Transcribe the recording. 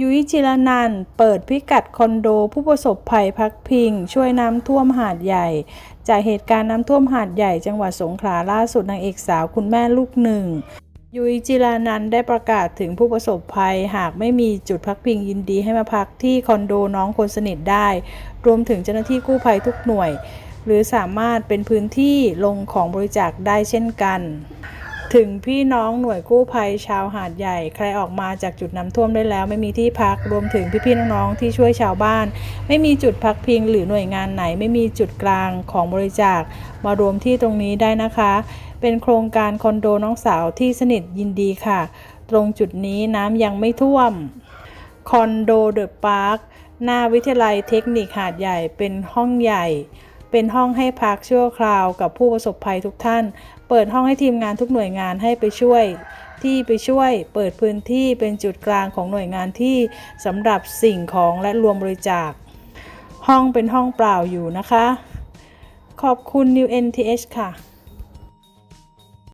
ยุ้ยจิรนันเปิดพิกัดคอนโดผู้ประสบภัยพักพิง ช่วยน้ำท่วมหาดใหญ่ จากเหตุการณ์น้ำท่วมหาดใหญ่จังหวัดสงขลาล่าสุดนางเอกสาวคุณแม่ลูกหนึ่ง ยุ้ยจิรานันได้ประกาศถึงผู้ประสบภัยหากไม่มีจุดพักพิงยินดีให้มาพักที่คอนโดน้องคนสนิทได้ รวมถึงเจ้าหน้าที่กู้ภัยทุกหน่วย หรือสามารถเป็นพื้นที่ลงของบริจาคได้เช่นกัน ถึงพี่น้องหน่วยกู้ภัยชาวหาดใหญ่ ใครออกมาจากจุดน้ำท่วมได้แล้ว ไม่มีที่พักรวมถึงพี่ๆน้องๆที่ช่วยชาวบ้าน ไม่มีจุดพักพิงหรือหน่วยงานไหน ไม่มีจุดกลางของบริจาค มารวมที่ตรงนี้ได้นะคะ เป็นโครงการคอนโดน้องสาวที่สนิทยินดีค่ะ ตรงจุดนี้น้ำยังไม่ท่วมคอนโดเดอะพาร์คหน้าวิทยาลัยเทคนิคหาดใหญ่เป็นห้องใหญ่ เป็นห้องให้พักชั่วคราวกับผู้ประสบภัยทุกท่าน เปิดห้องให้ทีมงานทุกหน่วยงานให้ไปช่วย ที่ไปช่วย เปิดพื้นที่เป็นจุดกลางของหน่วยงานที่สำหรับสิ่งของและรวมบริจาค ห้องเป็นห้องเปล่าอยู่นะคะ ขอบคุณ New NTH ค่ะ